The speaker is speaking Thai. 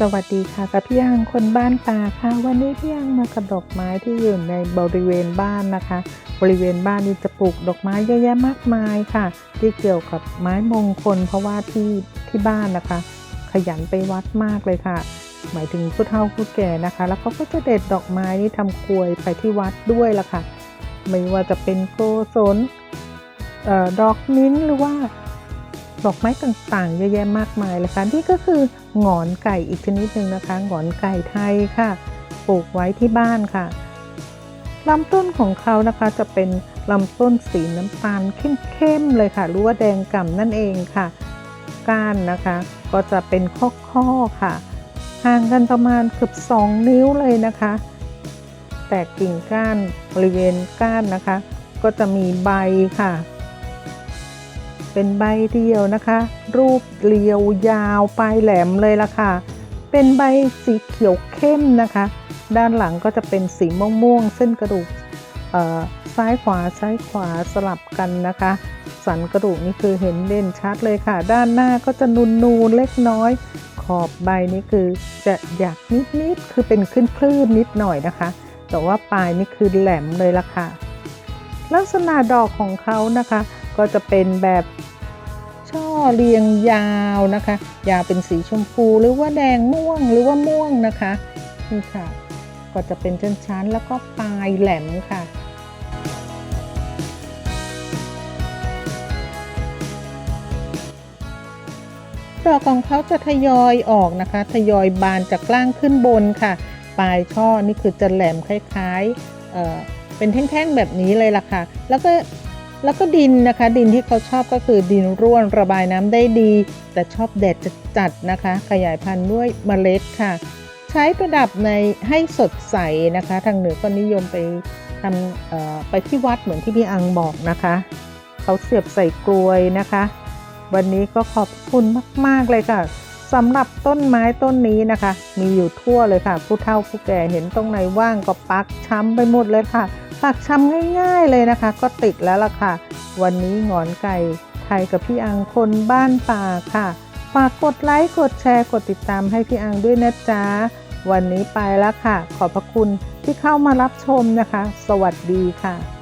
สวัสดีค่ะกับพี่ยังคนบ้านป่าค่ะ วันนี้พี่ยังมากับดอกไม้ที่อยู่ในบริเวณบ้านนะคะ บริเวณบ้านนี้จะปลูกดอกไม้เยอะแยะมากมายค่ะ ที่เกี่ยวกับไม้มงคล เพราะว่าที่ที่บ้านนะคะ ขยันไปวัดมากเลยค่ะ หมายถึงผู้เฒ่าผู้แก่นะคะ แล้วเขาก็จะเด็ดดอกไม้นี่ทำกลวยไปที่วัดด้วยล่ะค่ะ ไม่ว่าจะเป็นโกศลเอ่อดอกมิ้นหรือว่า ดอกไม้ต่างๆ เยอะแยะมากมายเลยค่ะนี่ก็คือหงอนไก่อีกชนิดหนึ่งนะคะหงอนไก่ไทยค่ะ ปลูกไว้ที่บ้านค่ะลำต้นของเขานะคะจะเป็นลำต้นสีน้ำตาลเข้มๆเลยค่ะหรือว่าแดงก่ำนั่นเองค่ะ ก้านนะคะ ก็จะเป็นข้อๆค่ะห่างกันประมาณเกือบ2 นิ้วเลยนะคะ แต่กิ่งก้านบริเวณก้านนะคะ ก็จะมีใบค่ะ เป็นใบเดียวนะคะ รูปเรียวยาวปลายแหลมเลยล่ะค่ะ เป็นใบสีเขียวเข้มนะคะ ด้านหลังก็จะเป็นสีม่วงๆเส้นกระดูกอ่อซ้ายขวาซ้ายขวาสลับกันนะคะ สันกระดูกนี่คือเห็นเด่นชัดเลยค่ะ ด้านหน้าก็จะนูนๆเล็กน้อย ขอบใบนี่คือจะหยักนิดๆคือเป็นขึ้นคลื่นนิดหน่อยนะคะ แต่ว่าปลายนี่คือแหลมเลยล่ะค่ะ ลักษณะดอกของเขานะคะ ก็จะเป็นแบบช่อเรียงยาวนะคะ ยาวเป็นสีชมพูหรือว่าแดงม่วงหรือว่าม่วงนะคะนี่ค่ะ ก็จะเป็นชั้นๆแล้วก็ปลายแหลมค่ะดอกของเขาจะทยอยออกนะคะ ทยอยบานจากล่างขึ้นบนค่ะ ปลายช่อนี่คือจะแหลมคล้ายๆ เป็นแท่งๆแบบนี้เลยล่ะค่ะ แล้วก็แล้วก็ดินนะคะ ดินที่เขาชอบก็คือดินร่วนระบายน้ำได้ดี แต่ชอบแดดจัดๆนะคะ ขยายพันธุ์ด้วยเมล็ดค่ะ ใช้ประดับในให้สดใสนะคะ ทางเหนือก็นิยมไปทำไปที่วัดเหมือนที่พี่อังบอกนะคะ เขาเสียบใส่กลวยนะคะ วันนี้ก็ขอบคุณมาก ๆ เลยค่ะ สำหรับต้นไม้ต้นนี้นะคะ มีอยู่ทั่วเลยค่ะ ผู้เฒ่าผู้แก่เห็นตรงไหนว่างก็ปักช้ำไปหมดเลยค่ะปักช้ำง่าย ๆเลยนะคะ ก็ติดแล้วล่ะค่ะ วันนี้งอนไก่ไทยกับพี่อังคนบ้านป่าค่ะฝากกดไลค์กดแชร์กดติดตามให้พี่อังด้วยนะจ๊ะวันนี้ไปแล้วค่ะ ขอบพระคุณที่เข้ามารับชมนะคะ สวัสดีค่ะ